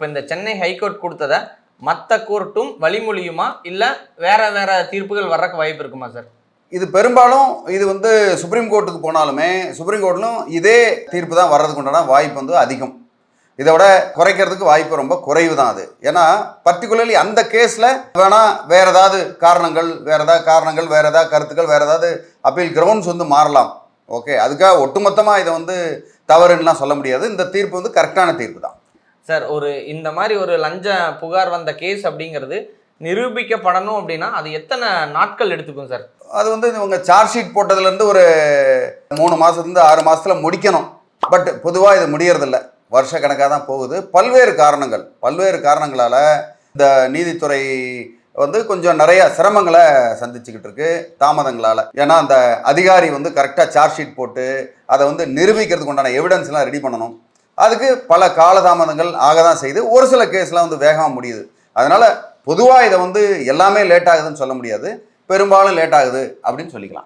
இப்போ இந்த சென்னை ஹைகோர்ட் கொடுத்ததை மற்ற கோர்ட்டும் வழிமொழியுமா? இல்லை வேற வேற தீர்ப்புகள் வர்றக்கு வாய்ப்பு இருக்குமா சார் இது பெரும்பாலும் இது வந்து சுப்ரீம் கோர்ட்டுக்கு போனாலுமே சுப்ரீம் கோர்ட்லும் இதே தீர்ப்பு தான் வர்றதுக்கு உண்டான வாய்ப்பு வந்து அதிகம். இதை விட குறைக்கிறதுக்கு வாய்ப்பு ரொம்ப குறைவு தான் அது. ஏன்னா பர்டிகுலர்லி அந்த கேஸில் வேணால் வேற ஏதாவது காரணங்கள் வேற ஏதாவது காரணங்கள் வேற ஏதாவது கருத்துக்கள் வேற ஏதாவது அப்பீல் கிரவுண்ட்ஸ் வந்து மாறலாம். ஓகே அதுக்காக ஒட்டுமொத்தமாக இதை வந்து தவறுன்னுலாம் சொல்ல முடியாது. இந்த தீர்ப்பு வந்து கரெக்டான தீர்ப்பு தான். சார் ஒரு இந்த மாதிரி ஒரு லஞ்ச புகார் வந்த கேஸ் அப்படிங்கிறது நிரூபிக்கப்படணும் அப்படின்னா அது எத்தனை நாட்கள் எடுத்துக்கும் சார்? அது வந்து இவங்க சார்ஜ் ஷீட் போட்டதுலேருந்து ஒரு மூணு மாதத்துலேருந்து ஆறு மாதத்தில் முடிக்கணும். பட் பொதுவாக இது முடியறதில்ல. வருஷ கணக்காக தான் போகுது. பல்வேறு காரணங்கள். பல்வேறு காரணங்களால் இந்த நீதித்துறை வந்து கொஞ்சம் நிறைய சிரமங்களை சந்திச்சுக்கிட்டு இருக்கு தாமதங்களால். ஏன்னா அந்த அதிகாரி வந்து கரெக்டாக சார்ஜ் ஷீட் போட்டு அதை வந்து நிரூபிக்கிறதுக்கு உண்டான எவிடன்ஸ்லாம் ரெடி பண்ணணும். அதுக்கு பல காலதாமதங்கள் ஆக தான் செய்யுது ஒரு சில கேஸ்லாம் வந்து வேகமாக முடியுது. அதனால் பொதுவாக இதை வந்து எல்லாமே லேட் ஆகுதுன்னு சொல்ல முடியாது. பெரும்பாலும் லேட் ஆகுது அப்படின்னு சொல்லிக்கலாம்.